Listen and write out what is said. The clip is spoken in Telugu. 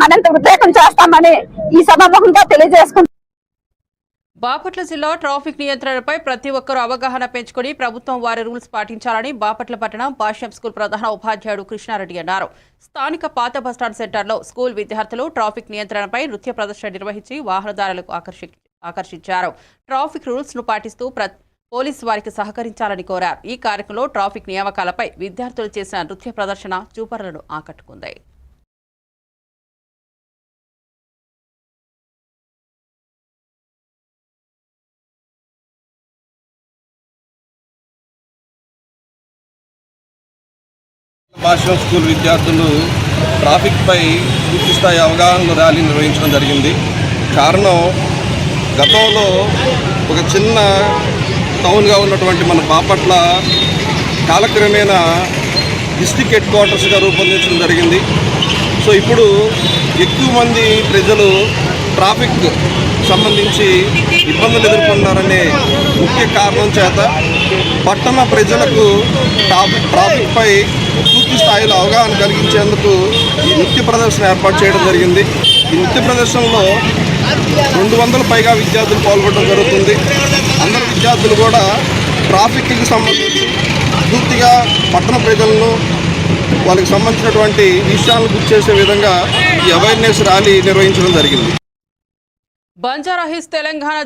మరింత ఉద్రేకం చేస్తామని ఈ సభాముఖంగా తెలియజేసుకుంటున్నాం. బాపట్ల జిల్లా ట్రాఫిక్ నియంత్రణపై ప్రతి ఒక్కరూ అవగాహన పెంచుకుని ప్రభుత్వం వారి రూల్స్ పాటించాలని బాపట్ల పట్టణం భాష్యం స్కూల్ ప్రధాన ఉపాధ్యాయుడు కృష్ణారెడ్డి అన్నారు. స్థానిక పాత బస్టాండ్ సెంటర్లో స్కూల్ విద్యార్థులు ట్రాఫిక్ నియంత్రణపై నృత్య ప్రదర్శన నిర్వహించి వాహనదారులకు ఆకర్షి ఆకర్షించారు. ట్రాఫిక్ రూల్స్ను పాటిస్తూ పోలీసు వారికి సహకరించాలని కోరారు. ఈ కార్యక్రమంలో ట్రాఫిక్ నియామకాలపై విద్యార్థులు చేసిన నృత్య ప్రదర్శన చూపరులను ఆకట్టుకుంది. భాషణ స్కూల్ విద్యార్థులు ట్రాఫిక్పై పూర్తి స్థాయి అవగాహన ర్యాలీ నిర్వహించడం జరిగింది. కారణం గతంలో ఒక చిన్న టౌన్గా ఉన్నటువంటి మన బాపట్ల కాలక్రమేణా డిస్టిక్ హెడ్ క్వార్టర్స్గా రూపొందించడం జరిగింది. సో ఇప్పుడు ఎక్కువ మంది ప్రజలు ట్రాఫిక్ సంబంధించి ఇబ్బందులు ఎదుర్కొన్నారనే ముఖ్య కారణం చేత పట్టణ ప్రజలకు ట్రాఫిక్ ట్రాఫిక్పై పూర్తి స్థాయిలో అవగాహన కలిగించేందుకు ఈ నృత్య ప్రదర్శన ఏర్పాటు చేయడం జరిగింది. ఈ నృత్య ప్రదర్శనలో రెండు వందల పైగా విద్యార్థులు పాల్గొనడం జరుగుతుంది. అందరు విద్యార్థులు కూడా ట్రాఫిక్కి సంబంధించి పూర్తిగా పట్టణ ప్రజలను వాళ్ళకి సంబంధించినటువంటి విషయాలను గుర్తు చేసే విధంగా ఈ అవేర్నెస్ ర్యాలీ నిర్వహించడం జరిగింది. బంజారా తెలంగాణ తెలంగాణ